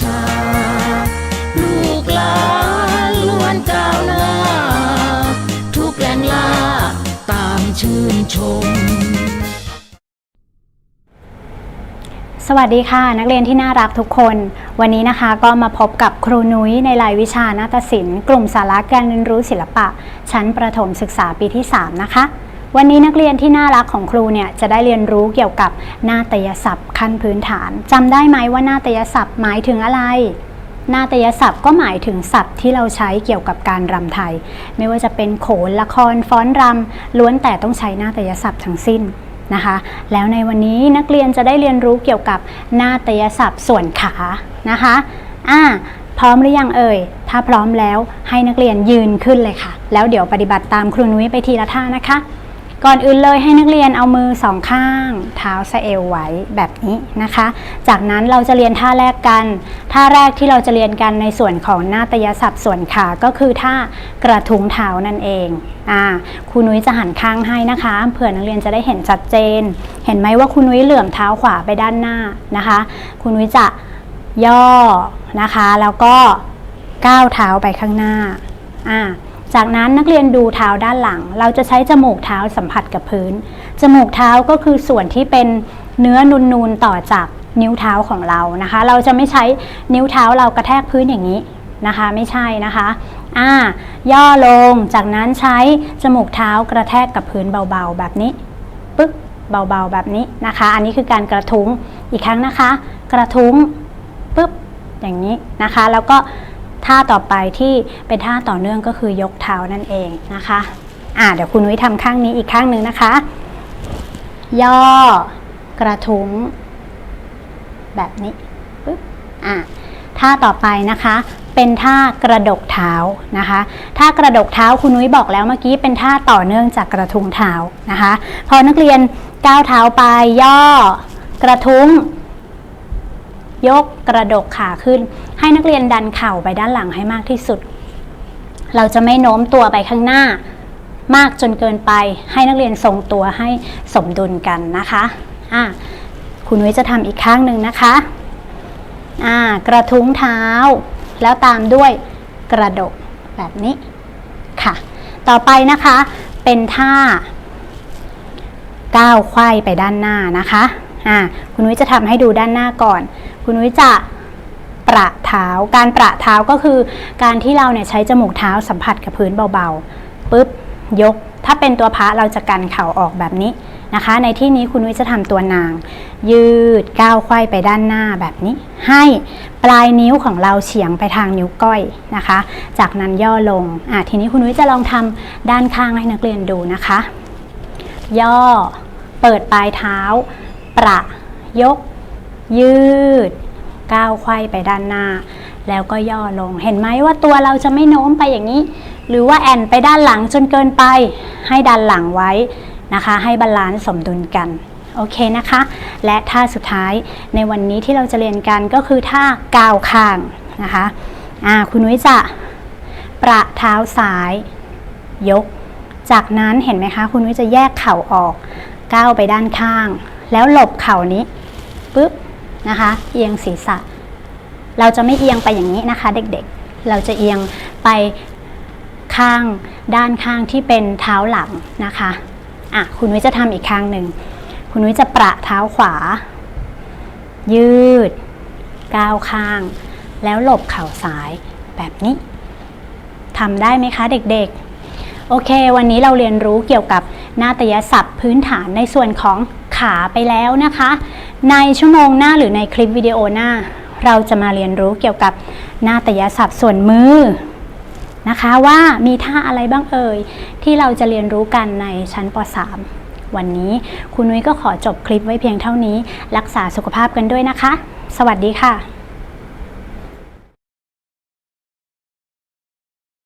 ชา ลูกหลานล้วนก้าวหน้า ทุกแรงล่าตามชื่นชม สวัสดีค่ะ นักเรียนที่น่ารักทุกคน วันนี้นะคะก็มาพบกับครูนุ้ยในรายวิชานาฏศิลป์กลุ่มสาระการเรียนรู้ศิลปะ ชั้นประถมศึกษาปีที่ 3 นะคะ วันนี้นักเรียนที่น่ารักของครูเนี่ยจะได้เรียนรู้เกี่ยวกับนาฏยศัพท์ขั้นพื้นฐานจำได้ไหมว่านาฏยศัพท์หมายถึงอะไร นาฏยศัพท์ก็หมายถึงศัพท์ที่เราใช้เกี่ยวกับการรำไทย ไม่ว่าจะเป็นโขนละครฟ้อนรำล้วนแต่ต้องใช้นาฏยศัพท์ทั้งสิ้นนะคะแล้วในวันนี้นักเรียนจะได้เรียนรู้เกี่ยวกับนาฏยศัพท์ส่วนขานะคะอ่าพร้อมหรือยังเอ่ย ถ้าพร้อมแล้วให้นักเรียนยืนขึ้นเลยค่ะ แล้วเดี๋ยวปฏิบัติตามครูนุ้ยไปทีละท่านะคะ ก่อนอื่นเลยให้นักเรียนเอามือสองข้าง เท้าสะเอวไว้แบบนี้นะคะ จากนั้นเราจะเรียนท่าแรกกัน ท่าแรกที่เราจะเรียนกันในส่วนของนาฏยศัพท์ส่วนขาก็คือท่ากระทุ้งเท้านั่นเองอ่าครูนุ้ยจะหันข้างให้นะคะเผื่อนักเรียนจะได้เห็นชัดเจน เห็นไหมว่าครูนุ้ยเหลื่อมเท้าขวาไปด้านหน้านะคะครูนุ้ยจะย่อนะคะ แล้วก็ก้าวเท้าไปข้างหน้าอ่า จากนั้นนักเรียนดูเท้าด้านหลัง เราจะใช้จมูกเท้าสัมผัสกับพื้น จมูกเท้าก็คือส่วนที่เป็นเนื้อนูนๆต่อจากนิ้วเท้าของเรานะคะ เราจะไม่ใช้นิ้วเท้าเรากระแทกพื้นอย่างนี้นะคะ ไม่ใช่นะคะอ่าย่อลงจากนั้นใช้จมูกเท้ากระแทกกับพื้นเบาๆ แบบนี้ปึ๊กเบาๆแบบนี้นะคะ อันนี้คือการกระทุ้งอีกครั้งนะคะ กระทุ้งปึ๊บอย่างนี้นะคะ แล้วก็ ท่าต่อไปที่เป็นท่าต่อเนื่องก็คือยกเท้านั่นเองนะคะอ่าเดี๋ยวคุณนุ้ยทำข้างนี้อีกข้างหนึ่งนะคะ ย่อกระทุ้งแบบนี้ปึ๊บอ่าท่าต่อไปนะคะ เป็นท่ากระดกเท้านะคะท่ากระดกเท้าคุณนุ้ยบอกแล้วเมื่อกี้เป็นท่าต่อเนื่องจากกระทุ้งเท้านะคะ พอนักเรียนก้าวเท้าไปย่อกระทุ้ง ยกกระดกขาขึ้น ให้นักเรียนดันเข่าไปด้านหลังให้มากที่สุด เราจะไม่โน้มตัวไปข้างหน้า มากจนเกินไป ให้นักเรียนทรงตัวให้สมดุลกันนะคะอะคุณนุ้ยจะทำอีกข้างหนึ่งนะคะอ่ากระทุ้งเท้า แล้วตามด้วยกระดกแบบนี้ค่ะ ต่อไปนะคะเป็นท่าก้าวไขว้ไปด้านหน้านะคะ อ่าคุณนุ้ยจะทำให้ดูด้านหน้าก่อน คุณนุ้ยจะประเท้า การประเท้าก็คือการที่เราเนี่ยใช้จมูกเท้าสัมผัสกับพื้นเบาๆปุ๊บยก ถ้าเป็นตัวพระเราจะกันเข่าออกแบบนี้นะคะ ในที่นี้คุณนุ้ยจะทำตัวนาง ยืดก้าวไขว้ไปด้านหน้าแบบนี้ ให้ปลายนิ้วของเราเฉียงไปทางนิ้วก้อยนะคะ จากนั้นย่อลงอะทีนี้คุณนุ้ยจะลองทำด้านข้างให้นักเรียนดูนะคะ ย่อเปิดปลายเท้า ประยก ยืดก้าวไขว้ไปด้านหน้า แล้วก็ย่อลงเห็นไหมว่าตัวเราจะไม่โน้มไปอย่างนี้ หรือว่าแอนไปด้านหลังจนเกินไป ให้ดันหลังไว้นะคะ ให้บาลานซ์สมดุลกันโอเคนะคะ และท่าสุดท้ายในวันนี้ที่เราจะเรียนกันก็คือท่าก้าวข้างนะคะอ่าคุณนุ้ยจะประเท้าซ้าย ยก จากนั้นเห็นไหมคะ คุณนุ้ยจะแยกเข่าออกก้าวไปด้านข้าง แล้วหลบเข่านี้ปุ๊บนะคะเอียงศีรษะ เราจะไม่เอียงไปอย่างนี้นะคะ เด็กๆ เราจะเอียงไปข้างด้านข้างที่เป็นเท้าหลังนะคะอะคุณนุ้ยจะทำอีกข้างหนึ่งคุณนุ้ยจะประเท้าขวา ยืดก้าวข้าง แล้วหลบเข่าซ้ายแบบนี้ทำได้ไหมคะเด็กๆ โอเค วันนี้เราเรียนรู้เกี่ยวกับนาฏยศัพท์พื้นฐานในส่วนของ ขาไปแล้วนะคะ ในชั่วโมงหน้าหรือในคลิปวิดีโอหน้า เราจะมาเรียนรู้เกี่ยวกับนาฏยศัพท์ส่วนมือนะคะว่ามีท่าอะไรบ้างเอ่ย ที่เราจะเรียนรู้กันในชั้นป .3 วันนี้คุณนุ้ยก็ขอจบคลิปไว้เพียงเท่านี้ รักษาสุขภาพกันด้วยนะคะ สวัสดีค่ะ